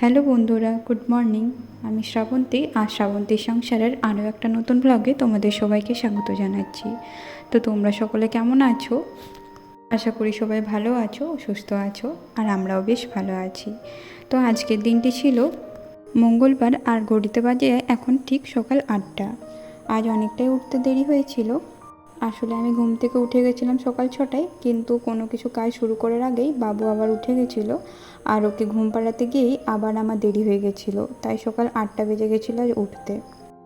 Hello বন্ধুরা, good morning. আমি শ্রাবন্তী, আর শ্রাবন্তী সংসারের আরও একটা নতুন ব্লগে তোমাদের সবাইকে স্বাগত জানাচ্ছি। তো তোমরা সকলে কেমন আছো? আশা করি সবাই ভালো আছো, সুস্থ আছো, আর আমরাও বেশ ভালো আছি। তো আজকের দিনটি ছিল মঙ্গলবার আর গড়িতে বাজে এখন ঠিক সকাল আটটা। আজ অনেকটাই উঠতে দেরি হয়েছিল আসলে আমি ঘুম থেকে উঠে গেছিলাম সকাল ছটায়, কিন্তু কোনো কিছু কাজ শুরু করার আগেই বাবু আবার উঠে গেছিল। আর ওকে ঘুম পাড়াতে গিয়েই আবার আমার দেরি হয়ে গেছিল, তাই সকাল আটটা বেজে গেছিল উঠতে।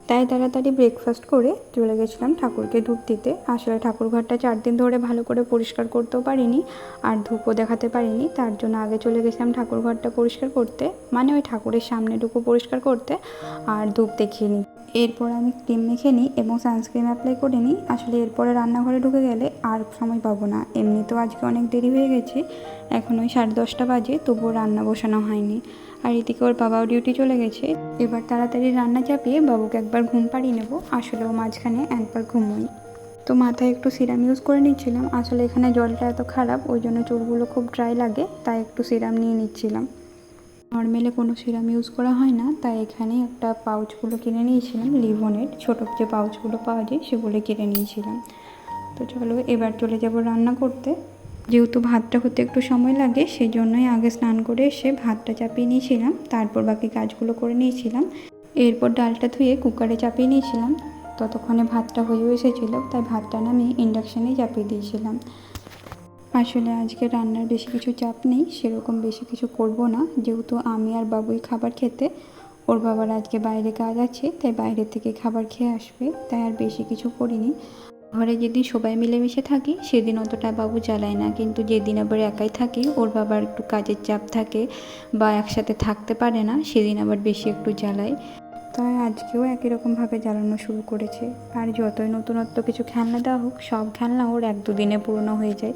তাই তাড়াতাড়ি ব্রেকফাস্ট করে চলে গেছিলাম ঠাকুরকে ধূপ দিতে। আসলে ঠাকুর ঘরটা চার দিন ধরে ভালো করে পরিষ্কার করতেও পারিনি, আর ধূপও দেখাতে পারিনি, তার জন্য আগে চলে গেছিলাম ঠাকুর ঘরটা পরিষ্কার করতে মানে ওই ঠাকুরের সামনেটুকু পরিষ্কার করতে, আর ধূপ দেখিয়ে নিই এরপর আমি ক্রিম মেখে নিই এবং সানস্ক্রিন অ্যাপ্লাই করে নিই। আসলে এরপরে রান্নাঘরে ঢুকে গেলে আর সময় পাবো না। এমনিতেও আজকে অনেক দেরি হয়ে গেছে। এখন ওই সাড়ে দশটা বাজে, তবুও রান্না বসানো হয়নি। আর এদিকে ওর বাবাও ডিউটি চলে গেছে। এবার তাড়াতাড়ি রান্না চাপিয়ে বাবুকে একবার ঘুম পাড়িয়ে নেব। আসলে ও মাঝখানে একবার ঘুমোই তো মাথায় একটু সিরাম ইউজ করে নিচ্ছিলাম। আসলে এখানে জলটা এত খারাপ, ওই জন্য চুলগুলো খুব ড্রাই লাগে, তাই একটু সিরাম নিয়ে নিচ্ছিলাম। নর্মালে কোনো সিরাম ইউজ করা হয় না। তাই এখানে একটা পাউচগুলো কিনে নিয়েছিলাম, লিভনের ছোটো যে পাউচগুলো পাওয়া যায় সেগুলো কিনে নিয়েছিলাম। তো চলো এবার চলে যাব রান্না করতে। যেহেতু ভাতটা হতে একটু সময় লাগে সেই জন্যই আগে স্নান করে এসে ভাতটা চাপিয়ে নিয়েছিলাম, তারপর বাকি কাজগুলো করে নিয়েছিলাম। এরপর ডালটা ধুয়ে কুকারে চাপিয়ে নিয়েছিলাম। ততক্ষণে ভাতটা হয়েও এসেছিল, তাই ভাতটা নামিয়ে ইন্ডাকশানেই চাপিয়ে দিয়েছিলাম। আসলে আজকে রান্নার বেশি কিছু চাপ নেই, সেরকম বেশি কিছু করব না। যেহেতু আমি আর বাবুই খাবার খেতে, ওর বাবার আজকে বাইরে কাজ আছে, তাই বাইরে থেকে খাবার খেয়ে আসবে, তাই আর বেশি কিছু করিনি। ঘরে যেদিন সবাই মিলেমিশে থাকি, সেদিন অতটা বাবু জ্বালায় না, কিন্তু যেদিন আবার একাই থাকি, ওর বাবার একটু কাজের চাপ থাকে বা একসাথে থাকতে পারে না, সেদিন আবার বেশি একটু জ্বালায়। তাই আজকেও একই রকমভাবে জ্বালানো শুরু করেছে। আর যতই নতুনত্ব কিছু খেলনা দেওয়া হোক, সব খেলনা ওর এক দুদিনে পুরনো হয়ে যায়।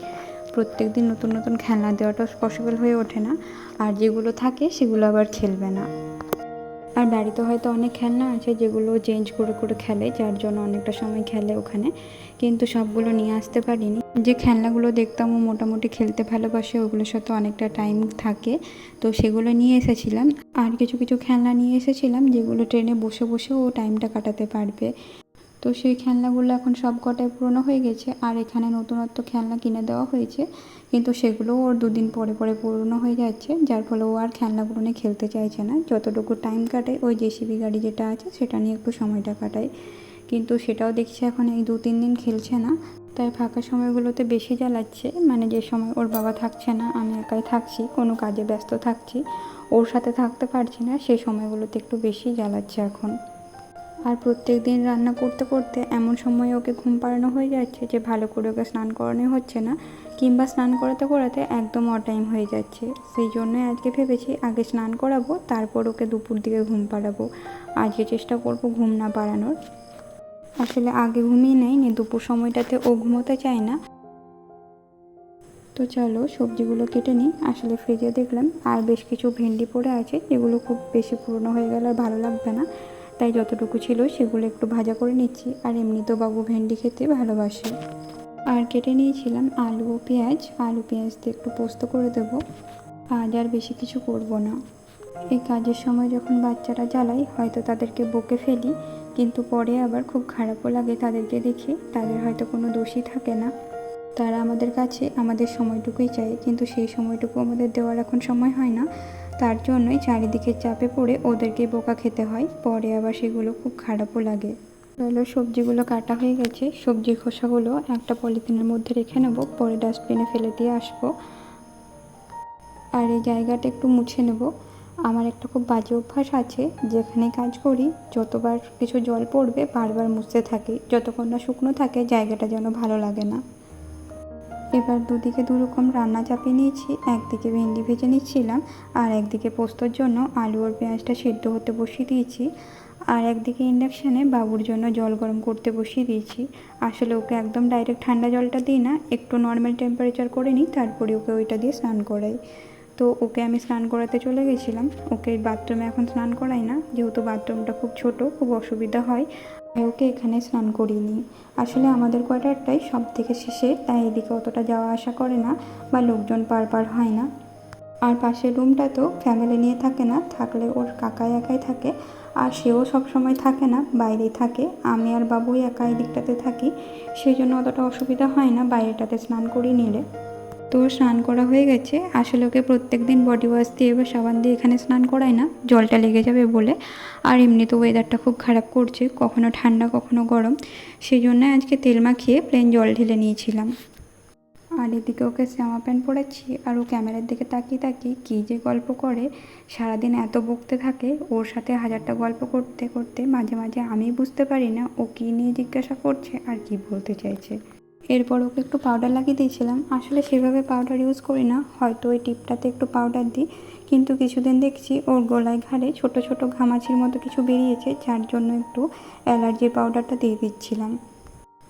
প্রত্যেক দিন নতুন নতুন খেলনা দেওয়াটা পসিবল হয়ে ওঠে না। আর যেগুলো থাকে সেগুলো আবার খেলবে না। আর বাড়িতে হয়তো অনেক খেলনা আছে যেগুলো চেঞ্জ করে করে খেলে, যার জন্য অনেকটা সময় খেলে ওখানে। কিন্তু সবগুলো নিয়ে আসতে পারিনি। যে খেলনাগুলো দেখতাম ও মোটামুটি খেলতে ভালোবাসে, ওগুলোর সাথে অনেকটা টাইম থাকে। তো সেগুলো নিয়ে এসেছিলাম। আর কিছু কিছু খেলনা নিয়ে এসেছিলাম যেগুলো ট্রেনে বসে বসে ও টাইমটা কাটাতে পারবে। তো সেই খেলনাগুলো এখন সব কটাই পুরনো হয়ে গেছে। আর এখানে নতুনত্ব খেলনা কিনে দেওয়া হয়েছে। কিন্তু সেগুলোও ওর দুদিন পরে পরে পুরনো হয়ে যাচ্ছে। যার ফলে ও আর খেলনাগুলো নিয়ে খেলতে চাইছে না। যতটুকু টাইম কাটায়, ওই জেসিবি গাড়ি যেটা আছে, সেটা নিয়ে একটু সময়টা কাটায়। কিন্তু সেটাও দেখছি এখন এই দু তিন দিন খেলছে না। তাই ফাঁকা সময়গুলোতে বেশি জ্বালাচ্ছে। মানে যে সময় ওর বাবা থাকছে না, আমি একাই থাকছি, কোনো কাজে ব্যস্ত থাকছি, ওর সাথে থাকতে পারছি না সেই সময়গুলোতে একটু বেশি জ্বালাচ্ছে এখন। আর প্রত্যেক দিন রান্না করতে করতে এমন সময় ওকে ঘুম পাড়ানো হয়ে যাচ্ছে যে ভালো করে ওকে স্নান করানো হচ্ছে না, কিংবা স্নান করাতে করাতে একদম অটাইম হয়ে যাচ্ছে। সেই জন্যই আজকে ভেবেছি আগে স্নান করাবো, তারপর ওকে দুপুর দিকে ঘুম পাড়াবো। আজকে চেষ্টা করব ঘুম না পাড়ানোর। আসলে আগে ঘুমিয়ে নেয় নি দুপুর সময়টাতে ও ঘুমোতে চায় না। তো চলো সবজিগুলো কেটে নিই। আসলে ফ্রিজে দেখলাম আর বেশ কিছু ভেন্ডি পড়ে আছে, যেগুলো খুব বেশি পুরনো হয়ে গেলে আর ভালো লাগবে না। তাই যতটুকু ছিল সেগুলো একটু ভাজা করে নিচ্ছি। আর এমনিতেও বাবু ভেন্ডি খেতে ভালোবাসে। আর কেটে নিয়েছিলাম আলু ও পেঁয়াজ। আলু, পেঁয়াজ দিয়ে একটু পোস্ত করে দেব। আজ আর বেশি কিছু করব না। এই কাজের সময় যখন বাচ্চারা জ্বালাই, হয়তো তাদেরকে বকে ফেলি, কিন্তু পরে আবার খুব খারাপও লাগে তাদেরকে দেখে। তাদের হয়তো কোনো দোষই থাকে না। তারা আমাদের কাছে আমাদের সময়টুকুই চায়, কিন্তু সেই সময়টুকু আমাদের দেওয়ার এখন সময় হয় না। তার জন্যই চারিদিকে চাপে পড়ে ওদেরকে বোকা খেতে হয়। পরে আবার সেগুলো খুব খারাপও লাগে। চলো, সবজিগুলো কাটা হয়ে গেছে। সবজির খোসাগুলো একটা পলিথিনের মধ্যে রেখে নেব, পরে ডাস্টবিনে ফেলে দিয়ে আসব। আর এই জায়গাটা একটু মুছে নেব। আমার একটা খুব বাজে অভ্যাস আছে যেখানে কাজ করি, যতবার কিছু জল পড়বে বারবার মুছতে থাকি। যতক্ষণ না শুকনো থাকে, জায়গাটা যেন ভালো লাগে না। এবার দুদিকে দুরকম রান্না চাপিয়ে নিয়েছি। একদিকে ভেন্ডি ভেজে নিচ্ছিলাম আর একদিকে পোস্তর জন্য আলু আর পেঁয়াজটা সেদ্ধ হতে বসিয়ে দিয়েছি। আর একদিকে ইন্ডাকশানে বাবুর জন্য জল গরম করতে বসিয়ে দিয়েছি। আসলে ওকে একদম ডাইরেক্ট ঠান্ডা জলটা দিই না, একটু নর্মাল টেম্পারেচার করে নিই, তারপরে ওকে ওইটা দিয়ে স্নান করাই। তো ওকে আমি স্নান করাতে চলে গেছিলাম। ওকে বাথরুমে এখন স্নান করাই না, যেহেতু বাথরুমটা খুব ছোট, খুব অসুবিধা হয়। ওকে এখানে স্নান করিয়ে নিই। আসলে আমাদের কোয়ার্টারটাই সব থেকে শেষে, তাই এদিকে অতটা যাওয়া আসা করে না বা লোকজন পার পার হয় না। আর পাশের রুমটা তো ফ্যামিলি নিয়ে থাকে না, থাকলে ওর কাকাই একাই থাকে, আর সেও সব সময় থাকে না, বাইরেই থাকে। আমি আর বাবুই একা এই দিকটাতে থাকি সেই জন্য অতটা অসুবিধা হয় না বাইরেটাতে স্নান করিয়ে নিলে। তো স্নান করা হয়ে গেছে। আসলে ওকে প্রত্যেক দিন বডি ওয়াশ দিয়ে বা সাবান দিয়ে এখানে স্নান করায় না, জলটা লেগে যাবে বলে। আর এমনি তো ওয়েদারটা খুব খারাপ করছে, কখনো ঠান্ডা, কখনো গরম। সেই জন্য আজকে তেল মাখিয়ে প্লেন জল ঢেলে নিয়েছিলাম। আর এদিকে ওকে জামা প্যান্ট পরাচ্ছি, আর ও ক্যামেরার দিকে তাকিয়ে তাকিয়ে কী যে গল্প করে। সারাদিন এত বকতে থাকে, ওর সাথে হাজারটা গল্প করতে করতে মাঝে মাঝে আমি বুঝতে পারি না ও কী নিয়ে জিজ্ঞাসা করছে আর কি বলতে চাইছে। এরপর ওকে একটু পাউডার লাগিয়ে দিয়েছিলাম। আসলে সেভাবে পাউডার ইউজ করি না। হয়তো ওই টিপটাতে একটু পাউডার দিই। কিন্তু কিছুদিন দেখছি ওর গলায় ঘাড়ে ছোট ছোট ঘামাচির মতো কিছু বেরিয়েছে, যার জন্য একটু অ্যালার্জির পাউডারটা দিয়ে দিচ্ছিলাম।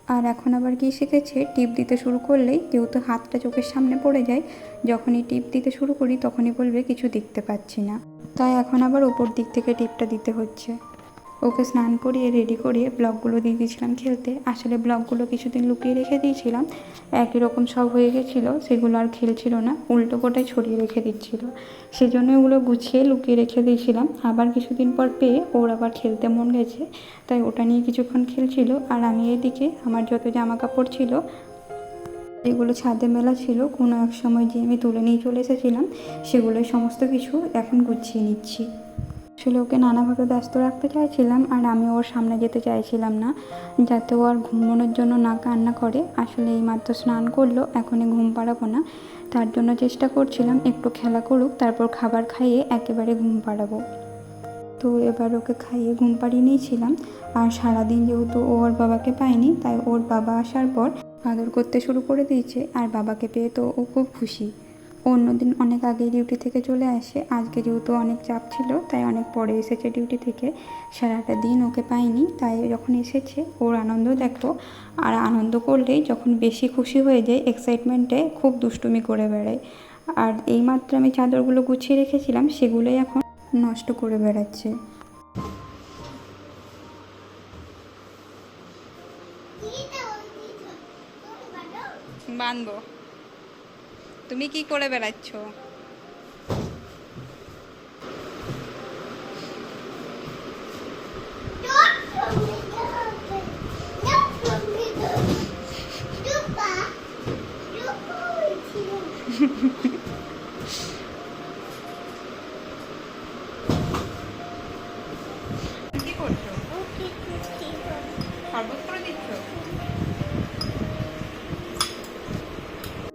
আর এখন আবার কি শিখেছে? টিপ দিতে শুরু করলেই যেহেতু হাতটা চোখের সামনে পড়ে যায়, যখনই টিপ দিতে শুরু করি তখনই বলবে কিছু দেখতে পাচ্ছি না। তাই এখন আবার ওপর দিক থেকে টিপটা দিতে হচ্ছে। ওকে স্নান করিয়ে রেডি করিয়ে ব্লগগুলো দিয়ে দিয়েছিলাম খেলতে। আসলে ব্লগগুলো কিছুদিন লুকিয়ে রেখে দিয়েছিলাম। একই রকম সব হয়ে গেছিল, সেগুলো আর খেলছিল না, উল্টো কোটায় ছড়িয়ে রেখে দিচ্ছিল। সেই জন্য ওগুলো গুছিয়ে লুকিয়ে রেখে দিয়েছিলাম। আবার কিছুদিন পর পেয়ে ওর আবার খেলতে মন গেছে, তাই ওটা নিয়ে কিছুক্ষণ খেলছিল। আর আমি এদিকে আমার যত জামা কাপড় ছিল এগুলো ছাদে মেলা ছিল, কোনো এক সময় যে আমি তুলে নিয়ে চলে এসেছিলাম, সেগুলোই সমস্ত কিছু এখন গুছিয়ে নিচ্ছি। আসলে ওকে নানাভাবে ব্যস্ত রাখতে চাইছিলাম আর আমি ওর সামনে যেতে চাইছিলাম না, যাতে ও আর ঘুমানোর জন্য না কান্না করে। আসলে এই মাত্র স্নান করল, এখনই ঘুম পাড়াবো না। তার জন্য চেষ্টা করছিলাম একটু খেলা করুক, তারপর খাবার খাইয়ে একেবারে ঘুম পাড়াবো। তো এবার ওকে খাইয়ে ঘুম পাড়িয়ে নিয়েছিলাম আর সারাদিন যেহেতু ওর বাবাকে পায়নি, তাই ওর বাবা আসার পর আদর করতে শুরু করে দিয়েছে। আর বাবাকে পেয়ে তো ও খুব খুশি। অন্যদিন অনেক আগেই ডিউটি থেকে চলে আসে। আজকে যেহেতু অনেক চাপ ছিল, তাই অনেক পরে এসেছে ডিউটি থেকে। সারাটা দিন ওকে পাইনি, তাই যখন এসেছে, ওর আনন্দ দেখো। আর আনন্দ করলেই যখন বেশি খুশি হয়ে যায় এক্সাইটমেন্টে খুব দুষ্টুমি করে বেড়ায়। আর এইমাত্র আমি চাদরগুলো গুছিয়ে রেখেছিলাম, সেগুলোই এখন নষ্ট করে বেড়াচ্ছে। বাঁধবো তুমি কি করে বেড়াচ্ছ?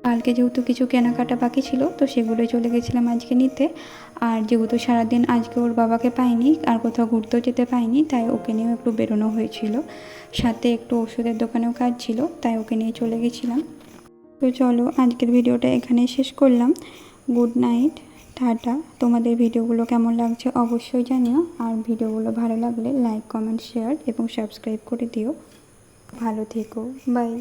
কালকে যেহেতু কিছু কেনাকাটা বাকি ছিল, তো সেগুলো চলে গেছিলাম আজকে নিতে। আর যেহেতু সারাদিন আজকে ওর বাবাকে পাইনি, আর কোথাও ঘুরতেও যেতে পাইনি, তাই ওকে নিয়েও একটু বেরোনো হয়েছিল। সাথে একটু ওষুধের দোকানেও কাজ ছিল, তাই ওকে নিয়ে চলে গেছিলাম। তো চলো, আজকের ভিডিওটা এখানেই শেষ করলাম। Good night, tata. তোমাদের ভিডিওগুলো কেমন লাগছে অবশ্যই জানিও। আর ভিডিওগুলো ভালো লাগলে লাইক, কমেন্ট, শেয়ার এবং সাবস্ক্রাইব করে দিও। ভালো থেকো, বাই।